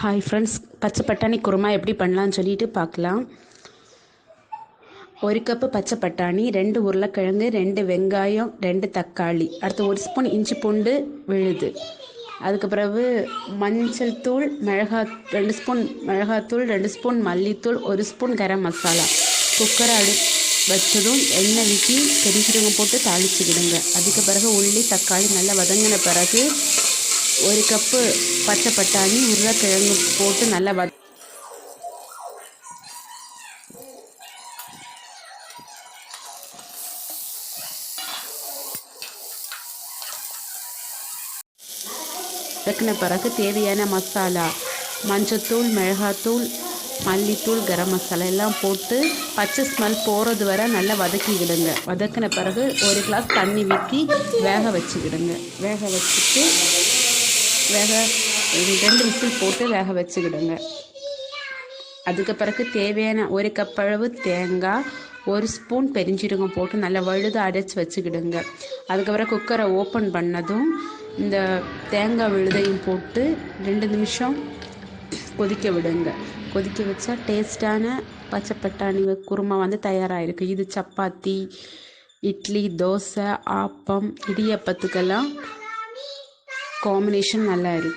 Hi friends பச்சை பட்டாணி குருமா எப்படி பண்ணலான்னு சொல்லிட்டு பார்க்கலாம். ஒரு கப்பு பச்சை பட்டாணி ரெண்டு உருளைக்கிழங்கு ரெண்டு வெங்காயம் ரெண்டு தக்காளி. அடுத்து ஒரு ஸ்பூன் இஞ்சி பூண்டு விழுது. அதுக்கு பிறகு மஞ்சள் தூள் மிளகா ரெண்டு ஸ்பூன் மிளகாத்தூள் ரெண்டு ஸ்பூன் மல்லித்தூள் ஒரு ஸ்பூன் கரம் மசாலா. குக்கரை அடு வச்சதும் எண்ணெய் ஊற்றி பெரிய போட்டு தாளிச்சுக்கிடுங்க. அதுக்கு பிறகு உள்ளி தக்காளி நல்லா வதங்கின பிறகு ஒரு கப்பு பச்சை பட்டாணி உருளைக்கிழங்கு போட்டு நல்லா வத வதக்கின பிறகு தேவையான மசாலா மஞ்சத்தூள் மிளகாத்தூள் மல்லித்தூள் கரம் மசாலா எல்லாம் போட்டு பச்சை ஸ்மெல் போகிறது வரை நல்லா வதக்கிக்கிடுங்க வதக்கின பிறகு ஒரு கிளாஸ் தண்ணி ஊற்றி வேக வச்சுக்கிடுங்க. வேக வச்சுட்டு வேக ரெண்டு விசில் போட்டு வேக வச்சுக்கிடுங்க. அதுக்கு பிறகு தேவையான ஒரு கப் அளவு தேங்காய் ஒரு ஸ்பூன் பெருஞ்சீரகம் போட்டு நல்லா வழுத அடைச்சி வச்சுக்கிடுங்க. அதுக்கப்புறம் குக்கரை ஓப்பன் பண்ணதும் இந்த தேங்காய் விழுதையும் போட்டு ரெண்டு நிமிஷம் கொதிக்க விடுங்க. கொதிக்க வச்சா டேஸ்டான பச்சை பட்டாணி குருமா வந்து தயாராகிருக்கு இது சப்பாத்தி இட்லி தோசை ஆப்பம் இடியப்பத்துக்கெல்லாம் காம்பினேஷன் நல்லா இருக்கும்.